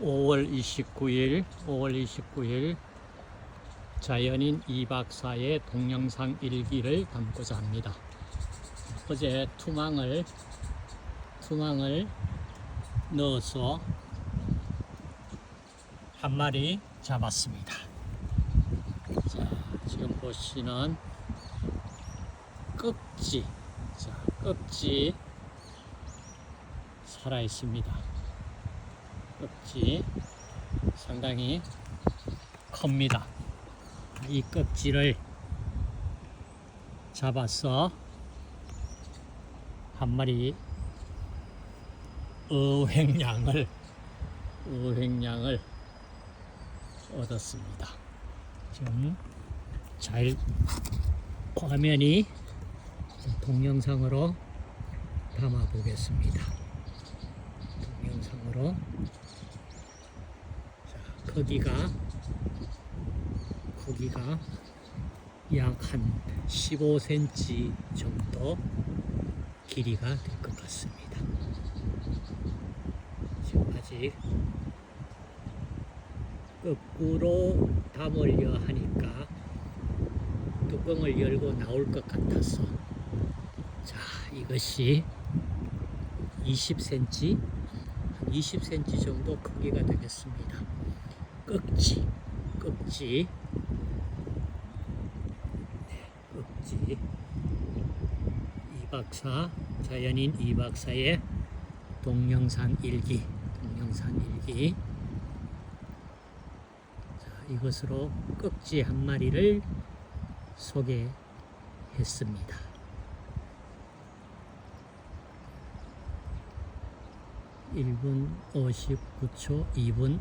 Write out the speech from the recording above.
5월 29일, 5월 29일 자연인 이박사의 동영상 일기를 담고자 합니다. 어제 투망을 투망을 넣어서 한 마리 잡았습니다. 자, 지금 보시는 꺽지, 자, 꺽지 살아 있습니다. 꺽지 상당히 큽니다. 이 꺽지를 잡아서 한 마리 어획량을 어획량을 얻었습니다. 지금 잘 화면이 동영상으로 담아 보겠습니다. 동영상으로 자, 크기가 크기가 약 한 15cm 정도 길이가 될 것 같습니다. 지금 아직 거꾸로 담으려 하니까 뚜껑을 열고 나올 것 같아서 자 이것이 20cm 한 20cm 정도 크기가 되겠습니다. 꺽지 꺽지. 네, 꺽지. 이박사 자연인 이박사의 동영상 일기 동영상 일기. 자, 이것으로 꺽지 한 마리를 소개했습니다. 1분 59초 2분